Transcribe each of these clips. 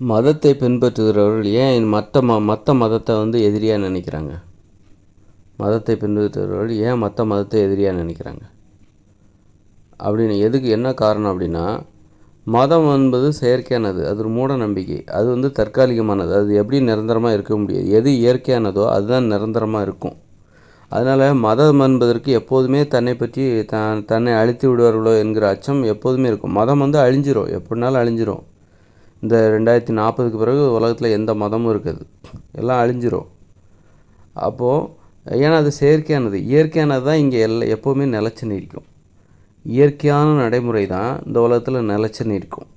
மதத்தை பின்பற்றுகிறவர்கள் ஏன் மற்ற ம மற்ற மதத்தை வந்து எதிரியாக நினைக்கிறாங்க? மதத்தை பின்பற்றுகிறவர்கள் ஏன் மற்ற மதத்தை எதிரியாக நினைக்கிறாங்க? அப்படின்னு எதுக்கு என்ன காரணம் அப்படின்னா மதம் என்பது செயற்கையானது அது ஒரு மூட நம்பிக்கை. அது வந்து தற்காலிகமானது அது எப்படி நிரந்தரமாக இருக்க முடியாது எது இயற்கையானதோ அதுதான் நிரந்தரமாக இருக்கும். அதனால் மதம் என்பதற்கு எப்போதுமே தன்னை பற்றி த தன்னை அழித்து விடுவார்களோ என்கிற அச்சம் எப்போதுமே இருக்கும். மதம் வந்து அழிஞ்சிரும் எப்படினாலும் அழிஞ்சிரும். இந்த ரெண்டாயிரத்தி நாற்பதுக்கு பிறகு உலகத்தில் எந்த மதமும் இருக்காது. எல்லாம் அழிஞ்சிரும். அப்போது ஏன்னா அது செயற்கையானது. இயற்கையானது தான் இங்கே எல்லா எப்போவுமே நிலச்சி நிற்கும். இயற்கையான நடைமுறை தான் இந்த உலகத்தில் நிலச்சி நிற்கும்.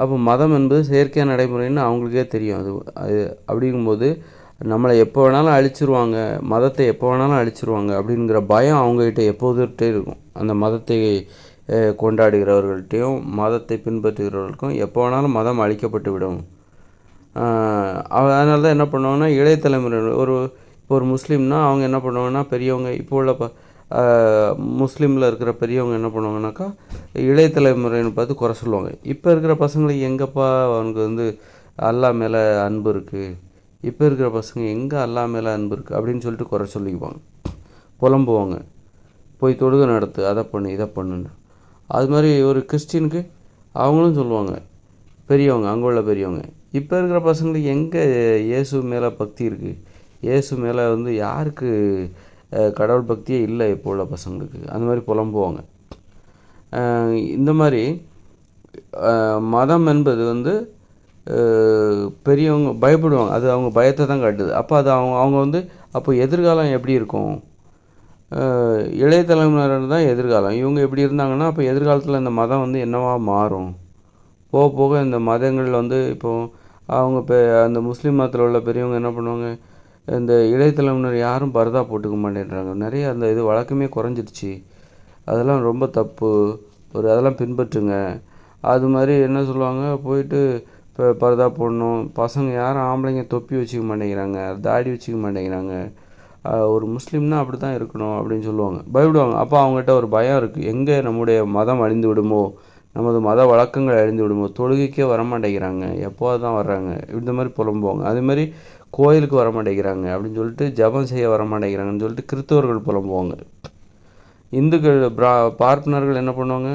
அப்போ மதம் என்பது செயற்கையான நடைமுறைன்னு அவங்களுக்கே தெரியும். அது அது அப்படிங்கும்போது நம்மளை எப்போ வேணாலும் அழிச்சிருவாங்க. மதத்தை எப்போ வேணாலும் அழிச்சிருவாங்க அப்படிங்கிற பயம் அவங்ககிட்ட எப்போதுட்டே இருக்கும். அந்த மதத்தை கொண்டாடுகிறவர்கள்ட்டையும் மதத்தை பின்பற்றுகிறவர்களுக்கும் எப்போ வேணாலும் மதம் அழிக்கப்பட்டு விடும். அதனால தான் என்ன பண்ணுவாங்கன்னா இளைய தலைமுறையினர் ஒரு இப்போ ஒரு முஸ்லீம்னா அவங்க என்ன பண்ணுவாங்கன்னா பெரியவங்க இப்போ உள்ள ப முஸ்லீமில் இருக்கிற பெரியவங்க என்ன பண்ணுவாங்கனாக்கா இளைய தலைமுறைன்னு பார்த்து குறை சொல்லுவாங்க. இப்போ இருக்கிற பசங்களுக்கு எங்கப்பா அவனுக்கு வந்து அல்லா மேலே அன்பு இருக்குது இப்போ இருக்கிற பசங்க எங்கே அல்லா மேலே அன்பு இருக்குது அப்படின்னு சொல்லிட்டு குறை சொல்லிக்குவாங்க. புலம்புவாங்க. போய் தொழுகை நடத்து அதை பண்ணு இதை பண்ணுன்னு. அது மாதிரி ஒரு கிறிஸ்டினுக்கு அவங்களும் சொல்லுவாங்க. பெரியவங்க அங்கே உள்ள பெரியவங்க. இப்போ இருக்கிற பசங்களுக்கு எங்கே இயேசு மேலே பக்தி இருக்குது இயேசு மேலே வந்து யாருக்கு கடவுள் பக்தியே இல்லை இப்போ உள்ள பசங்களுக்கு? அந்த மாதிரி புலம்புவாங்க. இந்த மாதிரி மதம் என்பது வந்து பெரியவங்க பயப்படுவாங்க. அது அவங்க பயத்தை தான் காட்டுது. அப்போ அது அவங்க அவங்க வந்து அப்போ எதிர்காலம் எப்படி இருக்கும்? இளைய தலைமுறையினர் தான் எதிர்காலம். இவங்க எப்படி இருந்தாங்கன்னா அப்போ எதிர்காலத்தில் இந்த மதம் வந்து என்னவாக மாறும்? போக போக இந்த மதங்கள் வந்து இப்போ அவங்க இப்போ அந்த முஸ்லீம் மதத்தில் உள்ள பெரியவங்க என்ன பண்ணுவாங்க? இந்த இளைய தலைமுறையினர் யாரும் பரதா போட்டுக்க மாட்டேன்றாங்க. நிறைய அந்த இது வழக்கமே குறைஞ்சிருச்சு அதெல்லாம் ரொம்ப தப்பு. ஒரு அதெல்லாம் பின்பற்றுங்க. அது மாதிரி என்ன சொல்லுவாங்க? போயிட்டு இப்போ பரதா போடணும். பசங்க யாரும் ஆம்பளைங்க தொப்பி வச்சுக்க மாட்டேங்கிறாங்க. தாடி வச்சுக்க மாட்டேங்கிறாங்க. ஒரு முஸ்லீம்னா அப்படி தான் இருக்கணும் அப்படின்னு சொல்லுவாங்க. பயப்படுவாங்க. அப்போ அவங்ககிட்ட ஒரு பயம் இருக்குது எங்கே நம்முடைய மதம் அழிந்து விடுமோ? நமது மத வழக்கங்கள் அழிந்து விடுமோ? தொழுகைக்கே வர மாட்டேங்கிறாங்க எப்போது தான் வர்றாங்க? இந்த மாதிரி புலம்புவாங்க. அதே மாதிரி கோயிலுக்கு வர மாட்டேங்கிறாங்க அப்படின்னு சொல்லிட்டு ஜெபம் செய்ய வர மாட்டேங்கிறாங்கன்னு சொல்லிட்டு கிறிஸ்தவர்கள் புலம்புவாங்க. இந்துக்கள் பிரா பார்ப்பனர்கள் என்ன பண்ணுவாங்க?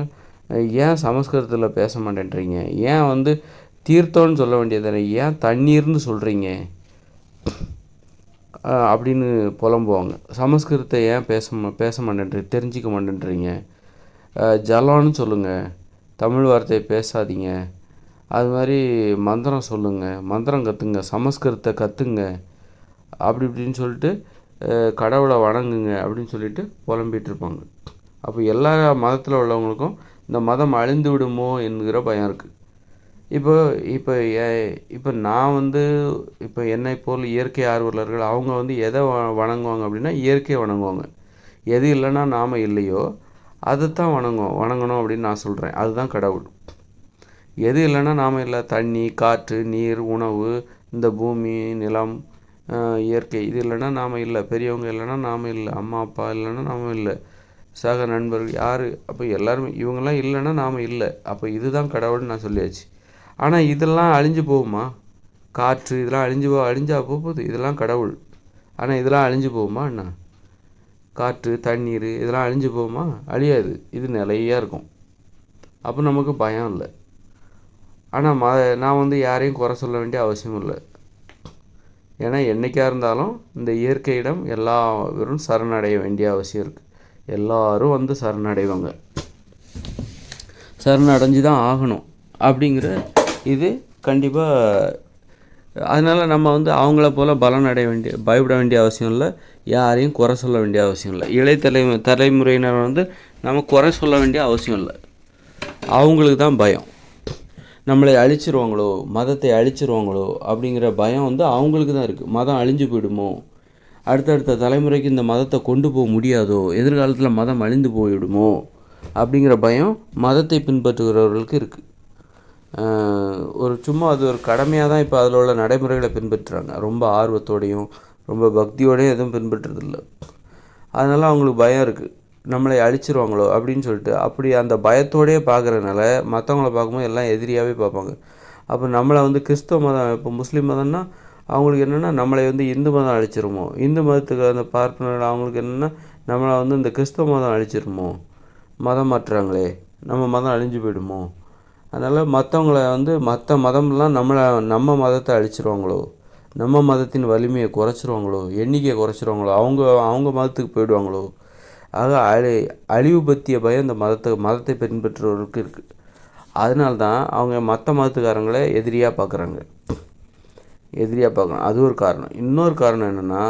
ஏன் சமஸ்கிருதத்தில் பேச மாட்டேன்றீங்க? ஏன் வந்து தீர்த்தம்னு சொல்ல வேண்டியது ஏன் தண்ணீர்னு சொல்கிறீங்க அப்படின்னு புலம்புவாங்க. சமஸ்கிருதத்தை ஏன் பேச மா- பேச மாட்டேன்றீங்க தெரிஞ்சிக்க மாட்டேன்றீங்க? ஜலான்னு ஜலம்னு சொல்லுங்கள் தமிழ் வார்த்தையை பேசாதீங்க. அது மாதிரி மந்திரம் சொல்லுங்கள் மந்திரம் கற்றுங்க சமஸ்கிருதத்தை கற்றுங்க அப்படி இப்படின்னு சொல்லிட்டு கடவுளை வணங்குங்க அப்படின்னு சொல்லிட்டு புலம்பிட்டு இருப்பாங்க. அப்போ எல்லா மதத்தில் உள்ளவங்களுக்கும் இந்த மதம் அழிந்து விடுமோ என்கிற பயம் இருக்குது இப்போ இப்போ ஏ- இப்போ நான் வந்து இப்போ என்னை போல் இயற்கை ஆர்வலர்கள் அவங்க வந்து எதை வ- வணங்குவாங்க அப்படின்னா இயற்கையை வணங்குவாங்க. எது இல்லைன்னா நாம் இல்லையோ அதை தான் வணங்குவோம் வணங்கணும் அப்படின்னு நான் சொல்கிறேன் அதுதான் கடவுள். எது இல்லைன்னா நாம் இல்லை. தண்ணி காற்று நீர் உணவு இந்த பூமி நிலம் இயற்கை. இது இல்லைன்னா நாம் இல்லை. பெரியவங்க இல்லைன்னா நாம் இல்லை. அம்மா அப்பா இல்லைன்னா நாம் இல்லை. சக நண்பர்கள் யார்? அப்போ எல்லாருமே இவங்கெல்லாம் இல்லைன்னா நாம் இல்லை. அப்போ இதுதான் கடவுள்னு நான் சொல்லியாச்சு. ஆனால் இதெல்லாம் அழிஞ்சு போகுமா? காற்று இதெல்லாம் அழிஞ்சு போ அழிஞ்சா போகுது. இதெல்லாம் கடவுள். ஆனால் இதெல்லாம் அழிஞ்சு போகுமா என்ன? காற்று தண்ணீர் இதெல்லாம் அழிஞ்சு போகுமா? அழியாது. இது நிலையாக இருக்கும். அப்போ நமக்கு பயம் இல்லை. ஆனால் ம நான் வந்து யாரையும் குறை சொல்ல வேண்டிய அவசியம் இல்லை. ஏன்னா என்றைக்காக இருந்தாலும் இந்த இயற்கையிடம் எல்லாரும் சரணடைய வேண்டிய அவசியம் இருக்குது எல்லாரும் வந்து சரணடைவாங்க. சரணடைஞ்சு தான் ஆகணும். அப்படிங்கிற இது கண்டிப்பாக அதனால் நம்ம வந்து அவங்கள போல் பலன் அடைய வேண்டிய பயப்பட வேண்டிய அவசியம் இல்லை. யாரையும் குறை சொல்ல வேண்டிய அவசியம் இல்லை. இளைய தலை தலைமுறையினர் வந்து நம்ம குறை சொல்ல வேண்டிய அவசியம் இல்லை. அவங்களுக்கு தான் பயம். நம்மளை அழிச்சிருவாங்களோ மதத்தை அழிச்சிருவாங்களோ அப்படிங்கிற பயம் வந்து அவங்களுக்கு தான் இருக்குது மதம் அழிஞ்சு போயிடுமோ? அடுத்தடுத்த தலைமுறைக்கு இந்த மதத்தை கொண்டு போக முடியாதோ? எதிர்காலத்தில் மதம் அழிந்து போயிடுமோ? அப்படிங்கிற பயம் மதத்தை பின்பற்றுகிறவர்களுக்கு இருக்குது ஒரு சும்மா அது ஒரு கடமையாக தான் இப்போ அதில் உள்ள நடைமுறைகளை பின்பற்றுறாங்க. ரொம்ப ஆர்வத்தோடையும் ரொம்ப பக்தியோடையும் எதுவும் பின்பற்றுறதில்ல. அதனால் அவங்களுக்கு பயம் இருக்குது நம்மளை அழிச்சிருவாங்களோ அப்படின்னு சொல்லிட்டு. அப்படி அந்த பயத்தோடயே பார்க்குறதுனால மற்றவங்கள பார்க்கும்போது எல்லாம் எதிரியாகவே பார்ப்பாங்க. அப்போ நம்மளை வந்து கிறிஸ்தவ மதம் இப்போ முஸ்லீம் மதம்னா அவங்களுக்கு என்னென்னா நம்மளை வந்து இந்து மதம் அழிச்சிருமோ? இந்து மதத்துக்கு அந்த பார்ப்பனர் அவங்களுக்கு என்னென்னா நம்மளை வந்து இந்த கிறிஸ்தவ மதம் அழிச்சிருமோ? மதம் மாற்றுறாங்களே. நம்ம மதம் அழிஞ்சு போயிடுமோ? அதனால் மற்றவங்கள வந்து மற்ற மதம்லாம் நம்மளை நம்ம மதத்தை அழிச்சிருவாங்களோ? நம்ம மதத்தின் வலிமையை குறைச்சிருவாங்களோ? எண்ணிக்கையை குறைச்சிருவாங்களோ? அவங்க அவங்க மதத்துக்கு போயிடுவாங்களோ? ஆக அழி அழிவு பற்றிய பயம் இந்த மதத்தை மதத்தை பின்பற்றுவதற்கு இருக்குது அதனால தான் அவங்க மற்ற மதத்துக்காரங்கள எதிரியாக பார்க்குறாங்க எதிரியாக பார்க்குறாங்க அது ஒரு காரணம். இன்னொரு காரணம் என்னென்னா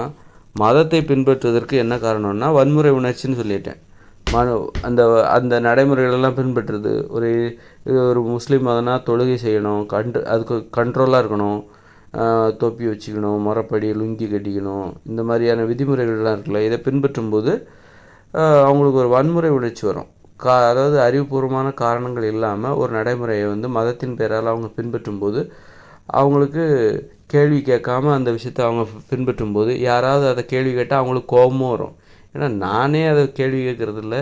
மதத்தை பின்பற்றுவதற்கு என்ன காரணம்னா வன்முறை உணர்ச்சின்னு சொல்லிட்டேன். மனு அந்த அந்த நடைமுறைகளெல்லாம் பின்பற்றுறது. ஒரு இது ஒரு முஸ்லீம் மதம்னா தொழுகை செய்யணும் கண்டு அதுக்கு கண்ட்ரோலாக இருக்கணும். தொப்பி வச்சுக்கணும் முறைப்படி லுங்கி கட்டிக்கணும். இந்த மாதிரியான விதிமுறைகள்லாம் இருக்குல்ல இதை பின்பற்றும்போது போது அவங்களுக்கு ஒரு வன்முறை உணர்ச்சி வரும். கா அதாவது அறிவுபூர்வமான காரணங்கள் இல்லாமல் ஒரு நடைமுறையை வந்து மதத்தின் பெயரால் அவங்க பின்பற்றும்போது அவங்களுக்கு கேள்வி கேட்காம அந்த விஷயத்தை அவங்க பின்பற்றும் போது யாராவது அதை கேள்வி கேட்டால் அவங்களுக்கு கோபமும் வரும். ஏன்னா நானே அதை கேள்வி கேட்குறதில்ல.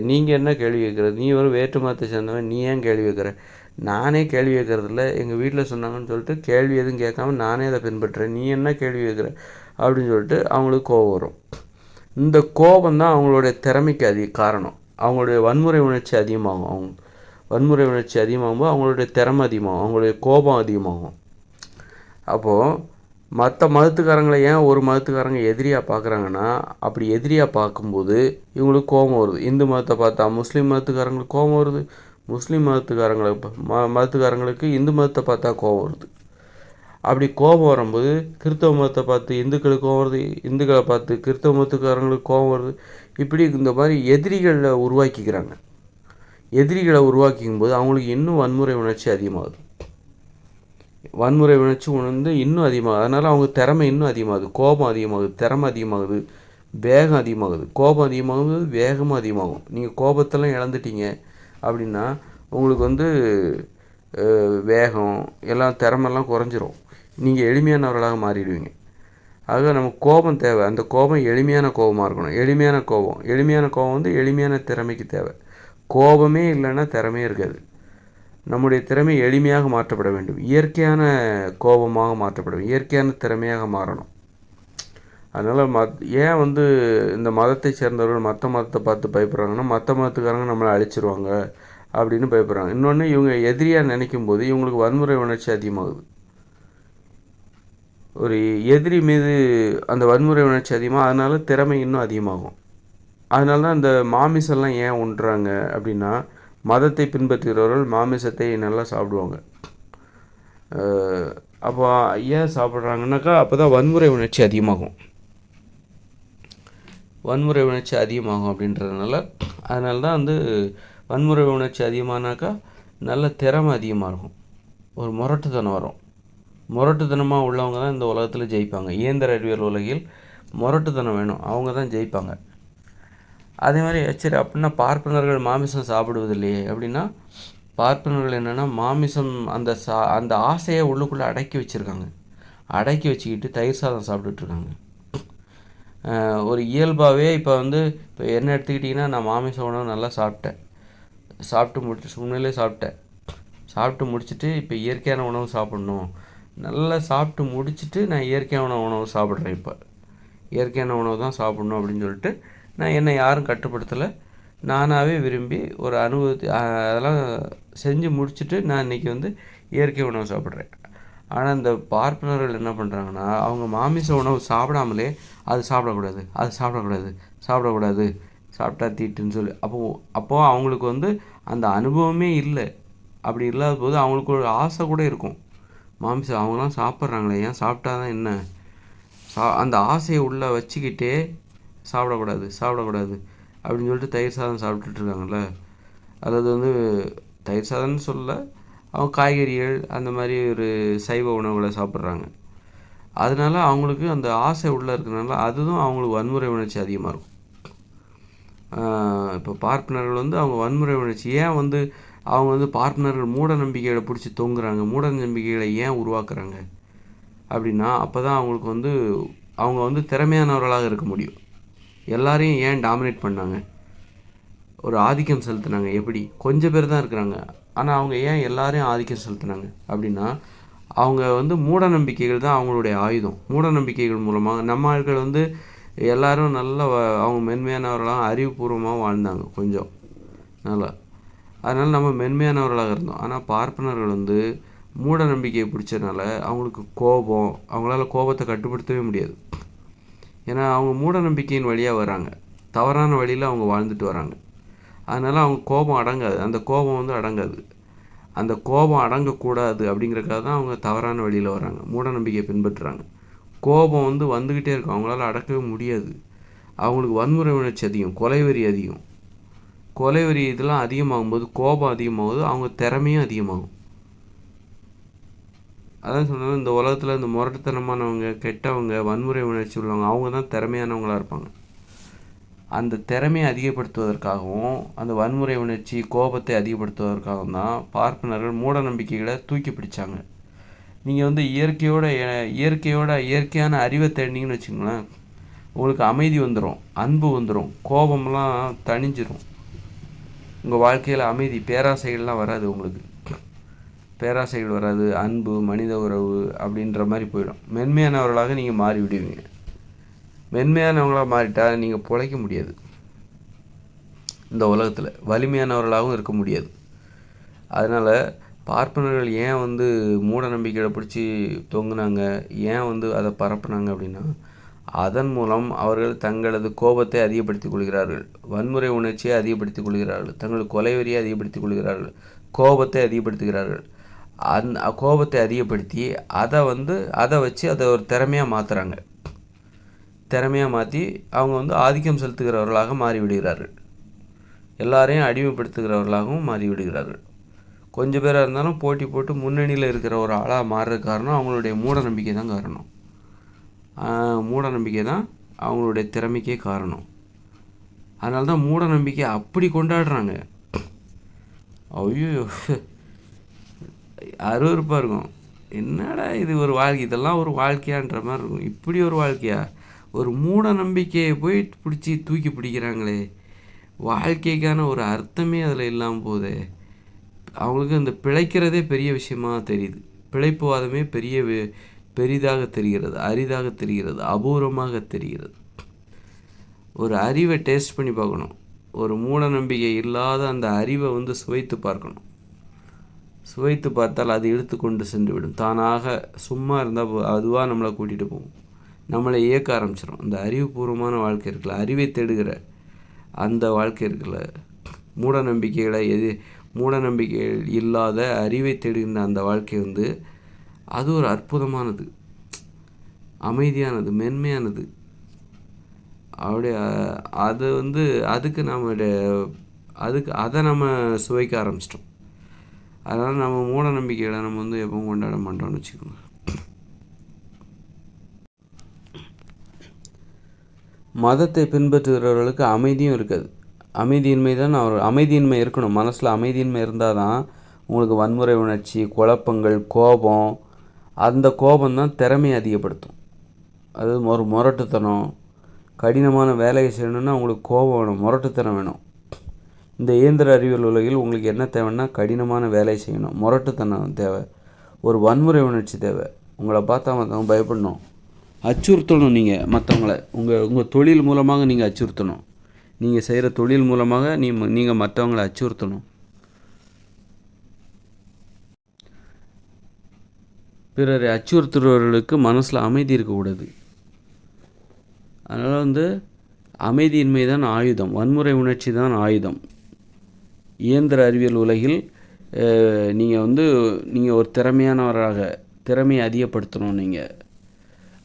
நீங்கள் என்ன கேள்வி கேட்குறது? நீ ஒரு வேற்று மதத்தை சேர்ந்தவன் நீ ஏன் கேள்வி கேட்குற? நானே கேள்வி கேட்குறதில்ல. எங்கள் வீட்டில் சொன்னாங்கன்னு சொல்லிட்டு கேள்வி எதுவும் கேட்காம நானே அதை பின்பற்றுறேன். நீ என்ன கேள்வி கேட்குற? அப்படின்னு சொல்லிட்டு அவங்களுக்கு கோபம் வரும். இந்த கோபம் தான் அவங்களுடைய திறமைக்கு அதிக காரணம். அவங்களுடைய வன்முறை உணர்ச்சி அதிகமாகும். அவங்க வன்முறை உணர்ச்சி அதிகமாகும்போது அவங்களுடைய திறமை அதிகமாகும். அவங்களுடைய கோபம் அதிகமாகும். அப்போது மற்ற மதத்துக்காரங்களை ஏன் ஒரு மதத்துக்காரங்க எதிரியாக பார்க்குறாங்கன்னா அப்படி எதிரியாக பார்க்கும்போது இவங்களுக்கு கோபம் வருது. இந்து மதத்தை பார்த்தா முஸ்லீம் மதத்துக்காரங்களுக்கு கோபம் வருது. முஸ்லீம் மதத்துக்காரங்களை ம மதத்துக்காரங்களுக்கு இந்து மதத்தை பார்த்தா கோபம் வருது. அப்படி கோபம் வரும்போது கிறிஸ்தவ மதத்தை பார்த்து இந்துக்களுக்கு கோபம் வருது. இந்துக்களை பார்த்து கிறிஸ்தவ மதத்துக்காரங்களுக்கு கோபம் வருது. இப்படி இந்த மாதிரி எதிரிகளை உருவாக்கிக்கிறாங்க. எதிரிகளை உருவாக்கிக்கும் போது அவங்களுக்கு இன்னும் வன்முறை உணர்ச்சி அதிகமாகுது. வன்முறை உணர்ச்சி உணர்ந்து இன்னும் அதிகமாகுது அதனால் அவங்க திறமை இன்னும் அதிகமாகுது. கோபம் அதிகமாகுது திறமை அதிகமாகுது வேகம் அதிகமாகுது. கோபம் அதிகமாகுது வேகமும் அதிகமாகும். நீங்கள் கோபத்தெல்லாம் இழந்துட்டீங்க அப்படின்னா உங்களுக்கு வந்து வேகம் எல்லாம் திறமெல்லாம் குறைஞ்சிரும். நீங்கள் எளிமையானவர்களாக மாறிடுவீங்க. ஆக நமக்கு கோபம் தேவை. அந்த கோபம் எளிமையான கோபமாக இருக்கணும். எளிமையான கோபம். எளிமையான கோபம் வந்து எளிமையான திறமைக்கு தேவை. கோபமே இல்லைன்னா திறமையே இருக்காது. நம்முடைய திறமை எளிமையாக மாற்றப்பட வேண்டும். இயற்கையான கோபமாக மாற்றப்பட வேண்டும். இயற்கையான திறமையாக மாறணும். அதனால் மத் ஏன் வந்து இந்த மதத்தை சேர்ந்தவர்கள் மற்ற மதத்தை பார்த்து பயப்படுறாங்கன்னா மற்ற மதத்துக்காரங்க நம்மளை அழிச்சிருவாங்க அப்படின்னு பயப்படுறாங்க. இன்னொன்று இவங்க எதிரியாக நினைக்கும் போது இவங்களுக்கு வன்முறை உணர்ச்சி அதிகமாகுது. ஒரு எதிரி மீது அந்த வன்முறை உணர்ச்சி அதிகமாக அதனால் திறமை இன்னும் அதிகமாகும். அதனால தான் இந்த மாமிசம்லாம் ஏன் உண்றாங்க அப்படின்னா மதத்தை பின்பற்றுகிறவர்கள் மாமிசத்தை நல்லா சாப்பிடுவாங்க. அப்போ ஏன் சாப்பிட்றாங்கனாக்கா அப்போ தான் வன்முறை உணர்ச்சி அதிகமாகும். வன்முறை உணர்ச்சி அதிகமாகும் அப்படின்றதுனால அதனால தான் வந்து வன்முறை உணர்ச்சி அதிகமானாக்கா நல்ல திறமை அதிகமாக இருக்கும். ஒரு முரட்டுத்தனம் வரும். முரட்டுத்தனமாக உள்ளவங்க தான் இந்த உலகத்தில் ஜெயிப்பாங்க. இயந்திர அறிவியல் உலகில் முரட்டுத்தனம் வேணும். அவங்க தான் ஜெயிப்பாங்க. அதே மாதிரி சரி அப்படின்னா பார்ப்பனர்கள் மாமிசம் சாப்பிடுவதில்லையே. அப்படின்னா பார்ப்பனர்கள் என்னென்னா மாமிசம் அந்த சா அந்த ஆசையை உள்ளுக்குள்ளே அடக்கி வச்சுருக்காங்க. அடக்கி வச்சுக்கிட்டு தயிர் சாதம் சாப்பிட்டுட்ருக்காங்க ஒரு இயல்பாகவே இப்போ வந்து இப்போ என்ன எடுத்துக்கிட்டிங்கன்னா நான் மாமிச உணவு நல்லா சாப்பிட்டேன். சாப்பிட்டு முடிச்சு உண்மையிலே சாப்பிட்டேன். சாப்பிட்டு முடிச்சுட்டு இப்போ இயற்கையான உணவு சாப்பிட்ணும். நல்லா சாப்பிட்டு முடிச்சுட்டு நான் இயற்கையான உணவு சாப்பிட்றேன் இப்போ. இயற்கையான உணவு தான் சாப்பிட்ணும் அப்படின்னு சொல்லிட்டு நான் என்னை யாரும் கட்டுப்படுத்தலை. நானாகவே விரும்பி ஒரு அனுபவத்தை அதெல்லாம் செஞ்சு முடிச்சுட்டு நான் இன்றைக்கி வந்து இயற்கை உணவு சாப்பிட்றேன். ஆனால் இந்த பார்ப்பனர்கள் என்ன பண்ணுறாங்கன்னா அவங்க மாமிச உணவு சாப்பிடாமலே அது சாப்பிடக்கூடாது அது சாப்பிடக்கூடாது சாப்பிடக்கூடாது சாப்பிட்டா தீட்டுன்னு சொல்லி. அப்போ அப்போது அவங்களுக்கு வந்து அந்த அனுபவமே இல்லை. அப்படி இல்லாத போது அவங்களுக்கு ஒரு ஆசை கூட இருக்கும். மாமிசம் அவங்களாம் சாப்பிட்றாங்களே ஏன் சாப்பிட்டா தான் என்ன? சா அந்த ஆசையை உள்ளே வச்சுக்கிட்டே சாப்பிடக்கூடாது சாப்பிடக்கூடாது அப்படின்னு சொல்லிட்டு தயிர் சாதம் சாப்பிட்டுட்ருக்காங்கல்ல அதாவது வந்து தயிர் சாதம்னு சொல்ல அவங்க காய்கறிகள் அந்த மாதிரி ஒரு சைவ உணவுகளை சாப்பிட்றாங்க. அதனால அவங்களுக்கு அந்த ஆசை உள்ளே இருக்கிறனால அதுவும் அவங்களுக்கு வன்முறை உணர்ச்சி அதிகமாக இருக்கும். இப்போ பார்ப்பனர்கள் வந்து அவங்க வன்முறை உணர்ச்சி ஏன் வந்து அவங்க வந்து பார்ப்பனர்கள் மூட நம்பிக்கைகளை பிடிச்சி தொங்குறாங்க மூட நம்பிக்கைகளை ஏன் உருவாக்குறாங்க அப்படின்னா அப்போ தான் அவங்களுக்கு வந்து அவங்க வந்து திறமையானவர்களாக இருக்க முடியும். எல்லாரையும் ஏன் டாமினேட் பண்ணாங்க? ஒரு ஆதிக்கம் செலுத்துனாங்க எப்படி? கொஞ்சம் பேர் தான் இருக்கிறாங்க. ஆனால் அவங்க ஏன் எல்லாரையும் ஆதிக்கம் செலுத்தினாங்க? அப்படின்னா அவங்க வந்து மூட நம்பிக்கைகள் தான் அவங்களுடைய ஆயுதம். மூட நம்பிக்கைகள் மூலமாக நம்ம ஆட்கள் வந்து எல்லாரும் நல்ல வ- அவங்க மென்மையானவர்களாக அறிவுபூர்வமாக வாழ்ந்தாங்க கொஞ்சம். நல்லா. அதனால் நம்ம மென்மையானவர்களாக இருந்தோம். ஆனால் பார்ப்பனர்கள் வந்து மூட நம்பிக்கையை பிடிச்சதுனால அவங்களுக்கு கோபம் அவங்களால கோபத்தை கட்டுப்படுத்தவே முடியாது. ஏன்னா அவங்க மூட நம்பிக்கையின் வழியாக வராங்க தவறான வழியில் அவங்க வாழ்ந்துட்டு வராங்க அதனால் அவங்க கோபம் அடங்காது. அந்த கோபம் வந்து அடங்காது. அந்த கோபம் அடங்கக்கூடாது அப்படிங்கிறக்காக தான் அவங்க தவறான வழியில் வராங்க மூட நம்பிக்கையை பின்பற்றுறாங்க. கோபம் வந்து வந்துக்கிட்டே இருக்கும். அவங்களால அடக்கவே முடியாது. அவங்களுக்கு வன்முறை உணர்ச்சி அதிகம். கொலைவெறி அதிகம். கொலைவெறி இதெல்லாம் அதிகமாகும்போது கோபம் அதிகமாகுது. அவங்க திறமையும் அதிகமாகும். அதான் சொன்னேன் இந்த உலகத்தில் இந்த முரட்டுத்தனமானவங்க கெட்டவங்க வன்முறை உணர்ச்சி உள்ளவங்க அவங்க தான் திறமையானவங்களா இருப்பாங்க. அந்த திறமையை அதிகப்படுத்துவதற்காகவும் அந்த வன்முறை உணர்ச்சி கோபத்தை அதிகப்படுத்துவதற்காகவும் தான் பார்ப்பனர்கள் மூட நம்பிக்கைகளை தூக்கி பிடிச்சாங்க. நீங்கள் வந்து இயற்கையோட இயற்கையோட இயற்கையான அறிவை தேடினீங்கன்னு வச்சுங்களேன் உங்களுக்கு அமைதி வந்துடும் அன்பு வந்துடும் கோபம்லாம் தணிஞ்சிரும். உங்கள் வாழ்க்கையில் அமைதி பேராசைகள்லாம் வராது உங்களுக்கு. பேராசைகள் வராது அன்பு மனித உறவு அப்படின்ற மாதிரி போயிடும். மென்மையானவர்களாக நீங்கள் மாறி விடுவீங்க மென்மையானவங்களாக மாறிட்டால் நீங்கள் பிழைக்க முடியாது. இந்த உலகத்தில் வலிமையானவர்களாகவும் இருக்க முடியாது. அதனால் பார்ப்பனர்கள் ஏன் வந்து மூட நம்பிக்கையில் பிடிச்சி தொங்குனாங்க ஏன் வந்து அதை பரப்புனாங்க அப்படின்னா அதன் மூலம் அவர்கள் தங்களது கோபத்தை அதிகப்படுத்திக் கொள்கிறார்கள். வன்முறை உணர்ச்சியை அதிகப்படுத்திக் கொள்கிறார்கள். தங்களது கொலைவெறியை அதிகப்படுத்திக் கொள்கிறார்கள். கோபத்தை அதிகப்படுத்துகிறார்கள். அந் கோபத்தை அதிகப்படுத்தி அதை வந்து அதை வச்சு அதை ஒரு திறமையாக மாற்றுறாங்க திறமையாக மாற்றி அவங்க வந்து ஆதிக்கம் செலுத்துகிறவர்களாக மாறிவிடுகிறார்கள். எல்லாரையும் அடிமைப்படுத்துகிறவர்களாகவும் மாறிவிடுகிறார்கள். கொஞ்சம் பேராக இருந்தாலும் போட்டி போட்டு முன்னணியில் இருக்கிற ஒரு ஆளாக மாறுற காரணம் அவங்களுடைய மூட நம்பிக்கை தான் காரணம். மூட நம்பிக்கை தான் அவங்களுடைய திறமைக்கே காரணம். அதனால தான் மூட நம்பிக்கை அப்படி கொண்டாடுறாங்க. ஐயோ அருவருப்பாக இருக்கும். என்னடா இது ஒரு வாழ்க்கை? இதெல்லாம் ஒரு வாழ்க்கையான்ற மாதிரி இருக்கும். இப்படி ஒரு வாழ்க்கையா? ஒரு மூட நம்பிக்கையை போய் பிடிச்சி தூக்கி பிடிக்கிறாங்களே. வாழ்க்கைக்கான ஒரு அர்த்தமே அதில் இல்லாமல் போதே அவங்களுக்கு அந்த பிழைக்கிறதே பெரிய விஷயமா தெரியுது. பிழைப்புவாதமே பெரிய பெரிதாக தெரிகிறது அரிதாக தெரிகிறது அபூர்வமாக தெரிகிறது. ஒரு அறிவை டேஸ்ட் பண்ணி பார்க்கணும். ஒரு மூட நம்பிக்கை இல்லாத அந்த அறிவை வந்து சுவைத்து பார்க்கணும். சுவைத்து பார்த்தால் அது இழுத்து கொண்டு சென்று விடும் தானாக சும்மா இருந்தால் அதுவாக நம்மளை கூட்டிகிட்டு போகும். நம்மளை இயக்க ஆரம்பிச்சிடும் அந்த அறிவுபூர்வமான வாழ்க்கை இருக்குல்ல அறிவை தேடுகிற அந்த வாழ்க்கை இருக்குல்ல மூட நம்பிக்கைகளை எது மூட நம்பிக்கைகள் இல்லாத அறிவை தேடுகின்ற அந்த வாழ்க்கை வந்து அது ஒரு அற்புதமானது. அமைதியானது மென்மையானது. அப்படியே அது வந்து அதுக்கு நம்ம அதுக்கு அதை நம்ம சுவைக்க ஆரம்பிச்சிட்டோம். அதனால் நம்ம மூட நம்பிக்கைகளை நம்ம வந்து எப்பவும் கொண்டாட மாட்டோம்னு வச்சுக்கோங்க. மதத்தை பின்பற்றுகிறவர்களுக்கு அமைதியும் இருக்காது. அமைதியின்மை தான் அவர் அமைதியின்மை இருக்கணும். மனசில் அமைதியின்மை இருந்தால் தான் உங்களுக்கு வன்முறை உணர்ச்சி குழப்பங்கள் கோபம் அந்த கோபம் தான் திறமையை அதிகப்படுத்தும். அது ஒரு முரட்டுத்தனம். கடினமான வேலையை செய்யணுன்னா உங்களுக்கு கோபம் வேணும் முரட்டுத்தனம் வேணும். இந்த இயந்திர அறிவியல் உலகில் உங்களுக்கு என்ன தேவைன்னா கடினமான வேலை செய்யணும். முரட்டுத்தனம் தேவை. ஒரு வன்முறை உணர்ச்சி தேவை. உங்களை பார்த்தா மற்றவங்க பயப்படணும். அச்சுறுத்தணும் நீங்கள் மற்றவங்களை உங்கள் உங்கள் தொழில் மூலமாக நீங்கள் அச்சுறுத்தணும். நீங்கள் செய்கிற தொழில் மூலமாக நீ நீங்கள் மற்றவங்களை அச்சுறுத்தணும். பிறரை அச்சுறுத்துறவர்களுக்கு மனசில் அமைதி இருக்கக்கூடாது. அதனால் வந்து அமைதியின்மை தான் ஆயுதம். வன்முறை உணர்ச்சி தான் ஆயுதம். இயந்திர அறிவியல் உலகில் நீங்கள் வந்து நீங்கள் ஒரு திறமையானவராக திறமையை அதிகப்படுத்தணும் நீங்கள்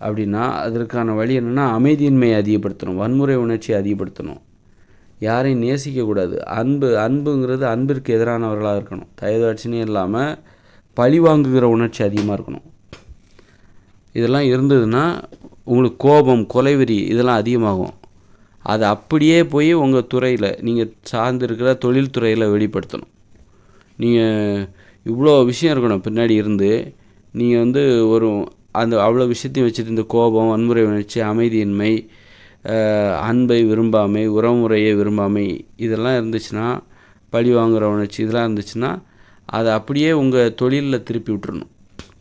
அப்படின்னா அதற்கான வழி என்னென்னா அமைதியின்மையை அதிகப்படுத்தணும் வன்முறை உணர்ச்சியை அதிகப்படுத்தணும். யாரையும் நேசிக்கக்கூடாது. அன்பு அன்புங்கிறது அன்பிற்கு எதிரானவர்களாக இருக்கணும். தயதாட்சினே இல்லாமல் பழி வாங்குகிற உணர்ச்சி அதிகமாக இருக்கணும். இதெல்லாம் இருந்ததுன்னா உங்களுக்கு கோபம் கொலைவெறி இதெல்லாம் அதிகமாகும். அது அப்படியே போய் உங்கள் துறையில் நீங்கள் சார்ந்திருக்கிற தொழில்துறையில் வெளிப்படுத்தணும். நீங்கள் இவ்வளோ விஷயம் இருக்கணும் பின்னாடி இருந்து. நீங்கள் வந்து ஒரு அந்த அவ்வளோ விஷயத்தையும் வச்சுட்டு இந்த கோபம் வன்முறை உணர்ச்சி அமைதியின்மை அன்பை விரும்பாமை உறவுமுறையை விரும்பாமை இதெல்லாம் இருந்துச்சுன்னா பழி வாங்குகிற உணர்ச்சி இதெல்லாம் இருந்துச்சுன்னா அதை அப்படியே உங்கள் தொழிலில் திருப்பி விட்டுறணும்.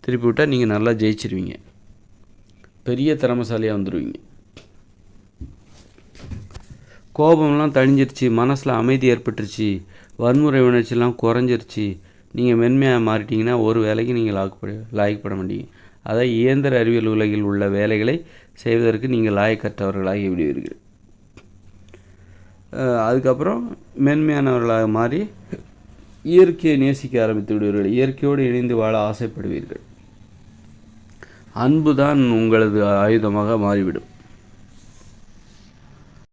திருப்பி விட்டால் நீங்கள் நல்லா ஜெயிச்சிருவீங்க. பெரிய திறமசாலியாக வந்துடுவீங்க கோபம்லாம் தணிஞ்சிருச்சு மனசில் அமைதி ஏற்பட்டுருச்சு வன்முறை உணர்ச்சிலாம் குறைஞ்சிருச்சு. நீங்கள் மென்மையாக மாறிட்டீங்கன்னா ஒரு வேலைக்கு நீங்கள் லாக்கப்பட லாயக்கப்பட மாட்டீங்க. அதாவது இயந்திர அறிவியல் உலகில் உள்ள வேலைகளை செய்வதற்கு நீங்கள் லாயக்கற்றவர்களாகி விடுவீர்கள். அதுக்கப்புறம் மென்மையானவர்களாக மாறி இயற்கையை நேசிக்க ஆரம்பித்து விடுவீர்கள். இயற்கையோடு இணைந்து வாழ ஆசைப்படுவீர்கள். அன்பு தான் உங்களது ஆயுதமாக மாறிவிடும்.